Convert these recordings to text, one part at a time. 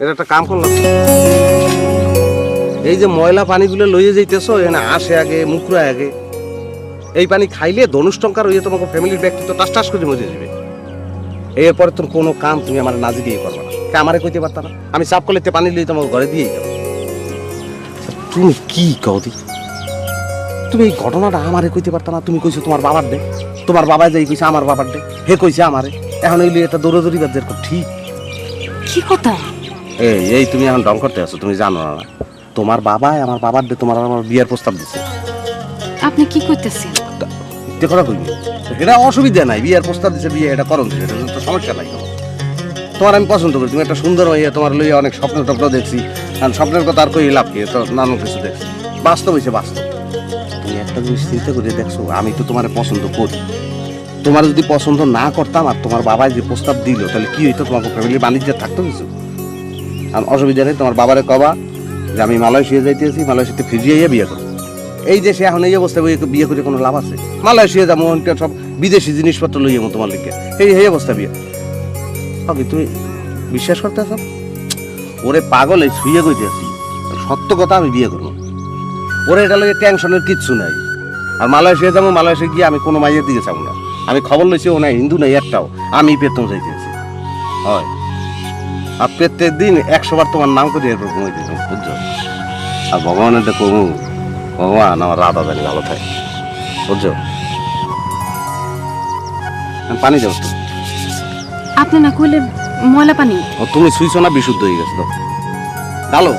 এটা একটা কাম করলাম। এই যে ময়লা পানিগুলো লইয়ে যাইতেছো, এখানে আসে আগে, মুখরা আগে। এই পানি খাইলে ধনুষ টঙ্কার হইয়ে তোমাকে ফ্যামিলির ব্যক্তিত্ব টাস টাস করে মরে যাবে এরপরে তোর কোনো কাম তুমি আমার নাজি দিয়ে করবে না। কে আমারে কইতে পারতা না? আমি সাফ করলে তে পানি লিয়ে তোমাকে ঘরে দিয়ে যাব। তুমি কি কদি তুমি এই ঘটনাটা আমারে কইতে পারতা না? তুমি কইছো তোমার বাবার দে। তোমার বাবা যাই কইছে আমার বাবার দে। হে কইছে আমারে। এখন এই এটা দৌড়াদৌড়ি বাদ ঠিক। কি কথা? এই এই তুমি এখন ডং করতে আছো তুমি জানো না। তোমার বাবাই আমার বাবার দিয়ে তোমার আমার বিয়ের প্রস্তাব দিচ্ছে আপনি কি করতেছেন? যে কথা কইবি? এটা অসুবিধা নাই বিয়ের প্রস্তাব দিচ্ছে বিয়ে এটা করুন এটা তো সমস্যা নাই। তোমার আমি পছন্দ করি তুমি একটা সুন্দর হইয়া তোমার লইয়া অনেক স্বপ্ন টপ্ন দেখছি আর স্বপ্নের কথা আর কই লাভ কি তো নানান কিছু দেখছি। বাস্তব হয়েছে বাস্তব। তুমি একটা জিনিস চিন্তা করে দেখছ আমি তো তোমার পছন্দ করি। তোমার যদি পছন্দ না করতাম আর তোমার বাবাই যে প্রস্তাব দিল তাহলে কি হইতো? তোমাকে ফ্যামিলি বাণিজ্য থাকতো কিছু? অসুবিধা নেই, তোমার বাবারে কবা যে আমি মালয়েশিয়া যাইতেছি, মালয়েশিয়াতে ফিরিয়ে বিয়ে করব। এই সে এখন এই অবস্থায় বিয়ে করে কোনো লাভ আছে? মালয়েশিয়া যাব সব বিদেশি জিনিসপত্র লই যাব তোমার লিখে এই এই অবস্থা বিয়ে। ওকে তুমি বিশ্বাস করতে আছো ওরে পাগল শুয়ে কইতে আছি সত্য কথা, আমি বিয়ে করব। ওরে এটা লগে টেনশনের কিচ্ছু নাই। আর মালয়েশিয়া যাব, মালয়েশিয়া গিয়ে আমি কোনো মাইয়ের দিকে যাব না। আমি খবর লইছি, ও নাই, হিন্দু নাই, একটাও। আমি পেতম চাইতেছি হয়। আর প্রত্যেক দিন একশো বার তোমার নাম করে এরপর দিতাম বুঝছ? আর ভগবানের তো কমু ভগবান আমার রাধা জানি ভালো থাকে বুঝছ? পানি যাব তো। আপনি না কইলে ময়লা পানি? ও তুমি শুইছো না বিশুদ্ধ হয়ে গেছে তো। ডালো।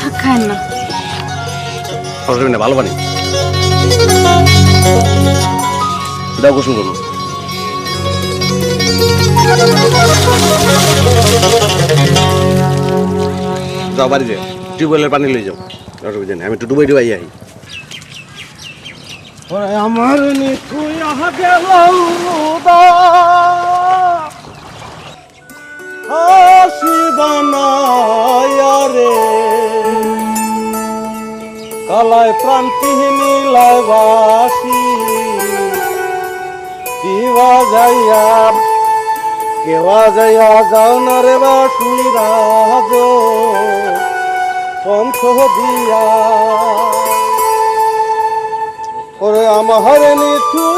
থাক সরকারি না। ভালো পানি। দাও গোসল করুন যাও বাড়ি টিউবওয়েলের পানি লই যাও। অসুবিধা নেই, আমি একটু ডুবাই ডুবাই আই। আমার রে কালায় প্রান্তি নীলায় যাইয়া কেওয়া যাইয়া যাও না রে বাসি রাজ পন্থ দিয়া। ওরে আমার নিথুয়া